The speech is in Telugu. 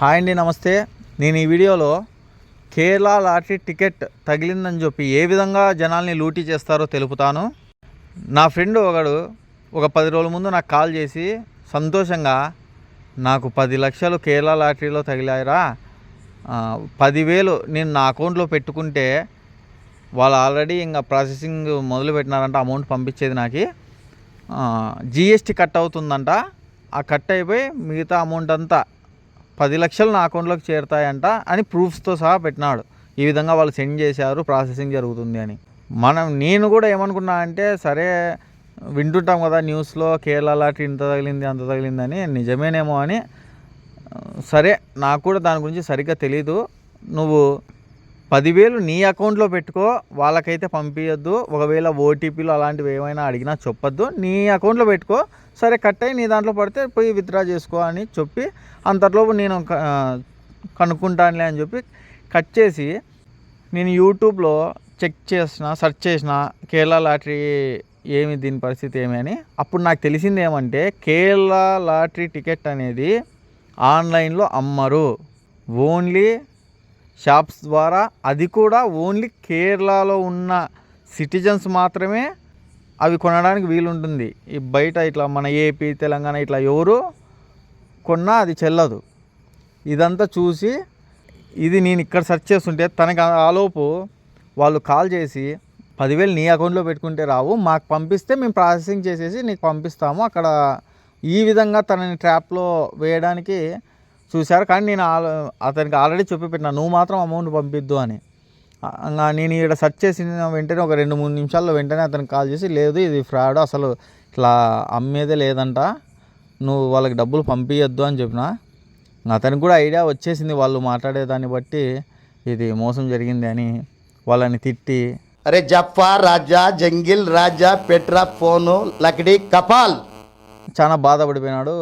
హాయ్ అండి నమస్తే. నేను ఈ వీడియోలో కేరళ లాటరీ టికెట్ తగిలిందని చెప్పి ఏ విధంగా జనాల్ని లూటీ చేస్తారో తెలుపుతాను. నా ఫ్రెండ్ ఒకడు ఒక పది రోజుల ముందు నాకు కాల్ చేసి సంతోషంగా నాకు పది లక్షలు కేరళ లాటరీలో తగిలాయిరా. పదివేలు నేను నా అకౌంట్లో పెట్టుకుంటే వాళ్ళు ఆల్రెడీ ఇంకా ప్రాసెసింగ్ మొదలు పెట్టినారంట అమౌంట్ పంపించేది నాకు. జిఎస్టీ కట్ అవుతుందంట. ఆ కట్ అయిపోయి మిగతా అమౌంట్ అంతా పది లక్షలు నా అకౌంట్లోకి చేరుతాయంట అని ప్రూఫ్స్తో సహా పెట్టినాడు. ఈ విధంగా వాళ్ళు సెండ్ చేశారు ప్రాసెసింగ్ జరుగుతుంది అని. మనం నేను కూడా ఏమనుకున్నా అంటే సరే వింటుంటాం కదా న్యూస్లో కేరళ లాటరీ ఇంత తగిలింది అంత తగిలిందని నిజమేనేమో అని. సరే నాకు కూడా దాని గురించి సరిగ్గా తెలీదు. నువ్వు పదివేలు నీ అకౌంట్లో పెట్టుకో వాళ్ళకైతే పంపించద్దు ఒకవేళ ఓటీపీలు అలాంటివి ఏమైనా అడిగినా చెప్పొద్దు. నీ అకౌంట్లో పెట్టుకో. సరే కట్ అయ్యి నీ దాంట్లో పడితే పోయి విత్డ్రా చేసుకో అని చెప్పి అంతలోపు నేను కనుక్కుంటానులే అని చెప్పి కట్ చేసి నేను యూట్యూబ్లో చెక్ చేసిన సెర్చ్ చేసిన కేరళ లాటరీ ఏమి దీని పరిస్థితి ఏమి అని అప్పుడు నాకు తెలిసింది ఏమంటే కేరళ లాటరీ టికెట్ అనేది ఆన్లైన్లో అమ్మరు. ఓన్లీ షాప్స్ ద్వారా అది కూడా ఓన్లీ కేరళలో ఉన్న సిటిజన్స్ మాత్రమే అవి కొనడానికి వీలుంటుంది. ఈ బయట ఇట్లా మన ఏపీ తెలంగాణ ఇట్లా ఎవరు కొన్నా అది చెల్లదు. ఇదంతా చూసి ఇది నేను ఇక్కడ సెర్చ్ చేస్తుంటే తనకి ఆలోపు వాళ్ళు కాల్ చేసి పదివేలు నీ అకౌంట్లో పెట్టుకుంటే రావు మాకు పంపిస్తే మేము ప్రాసెసింగ్ చేసేసి నీకు పంపిస్తాము. అక్కడ ఈ విధంగా తనని ట్రాప్లో వేయడానికి చూశారు. కానీ నేను అతనికి ఆల్రెడీ చెప్పి నువ్వు మాత్రం అమౌంట్ పంపిద్దు అని. నేను ఇక్కడ సర్చ్ చేసిన వెంటనే ఒక రెండు మూడు నిమిషాల్లో వెంటనే అతనికి కాల్ చేసి లేదు ఇది ఫ్రాడ్ అసలు. ఇట్లా అమ్మేదే లేదంట. నువ్వు వాళ్ళకి డబ్బులు పంపించద్దు అని చెప్పిన. అతనికి కూడా ఐడియా వచ్చేసింది వాళ్ళు మాట్లాడేదాన్ని బట్టి ఇది మోసం జరిగింది అని వాళ్ళని తిట్టి. అరే జఫా రాజా జంగిల్ రాజా పెట్రా ఫోను లకడి కపాల్. చాలా బాధపడిపోయినాడు.